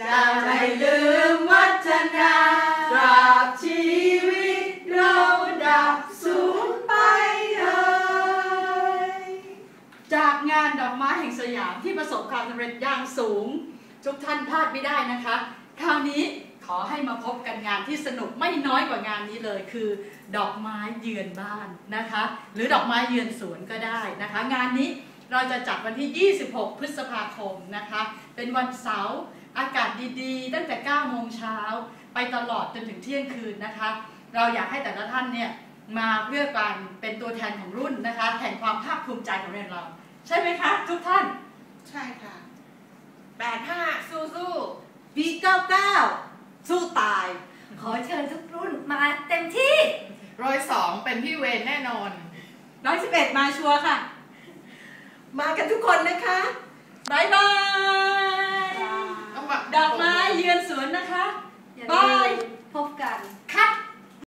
จะไม่ลืมวัฒนาตราบชีวิตเราดับสูญไปเอ่ยจากงานดอกไม้แห่งสยามที่ประสบความสำเร็จอย่างสูง ทุกท่านพลาดไม่ได้นะคะ คราวนี้ขอให้มาพบกันงานที่สนุกไม่น้อยกว่างานนี้เลยคือ ดอกไม้เยือนบ้านนะคะ หรือดอกไม้เยือนสวนก็ได้นะคะ งานนี้เราจะจัดวันที่ 26 พฤษภาคมนะคะ เป็นวันเสาร์ อากาศดีๆ ตั้งแต่ 9 โมงเช้า ไปตลอดจนถึงเที่ยงคืนนะคะ เราอยากให้แต่ละท่านเนี่ยมาเพื่อการเป็นตัวแทนของรุ่นนะคะแห่งความภาคภูมิใจของเรียนเรา ใช่ไหมคะ ทุกท่าน ใช่ค่ะแปดห้าสู้สู้ปี99สู้ตาย ขอเชิญทุกรุ่นมาเต็มที่ร้อยสองเป็นพี่เวนแน่นอน111มาชัวร์ค่ะ มากันทุกคนนะคะ สวนนะคะ บาย พบ